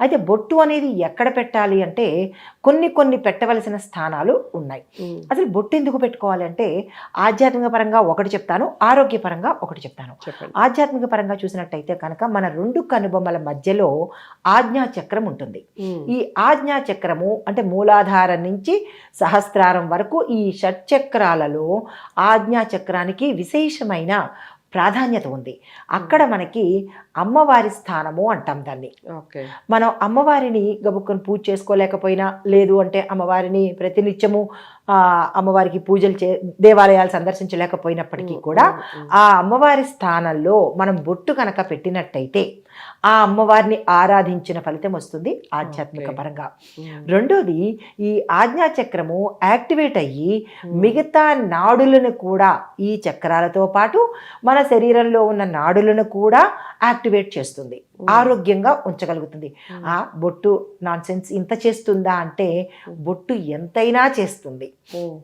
అయితే బొట్టు అనేది ఎక్కడ పెట్టాలి అంటే కొన్ని కొన్ని పెట్టవలసిన స్థానాలు ఉన్నాయి. అసలు బొట్టు ఎందుకు పెట్టుకోవాలి అంటే ఆధ్యాత్మిక పరంగా ఒకటి చెప్తాను ఆరోగ్యపరంగా ఒకటి చెప్తాను. ఆధ్యాత్మిక పరంగా చూసినట్టయితే కనుక మన రెండు కనుబొమ్మల మధ్యలో ఆజ్ఞా చక్రం ఉంటుంది. ఈ ఆజ్ఞా చక్రము అంటే మూలాధారం నుంచి సహస్రారం వరకు ఈ షట్చక్రాలలో ఆజ్ఞా చక్రానికి విశేషమైన ప్రాధాన్యత ఉంది. అక్కడ మనకి అమ్మవారి స్థానము అంటాం దాన్ని. ఓకే. మనం అమ్మవారిని గబుక్కుని పూజ చేసుకోలేకపోయినా లేదు అంటే అమ్మవారిని ప్రతినిత్యము అమ్మవారికి పూజలు చే దేవాలయాలు సందర్శించలేకపోయినప్పటికీ కూడా ఆ అమ్మవారి స్థానంలో మనం బొట్టు కనుక పెట్టినట్టయితే ఆ అమ్మవారిని ఆరాధించిన ఫలితం వస్తుంది ఆధ్యాత్మిక. పరంగా. రెండోది ఈ ఆజ్ఞాచక్రము యాక్టివేట్ అయ్యి మిగతా నాడులను కూడా ఈ చక్రాలతో పాటు మన శరీరంలో ఉన్న నాడులను కూడా యాక్టివేట్ చేస్తుంది. ఆరోగ్యంగా ఉంచగలుగుతుంది. ఆ బొట్టు నాన్ ఇంత చేస్తుందా అంటే బొట్టు ఎంతైనా చేస్తుంది.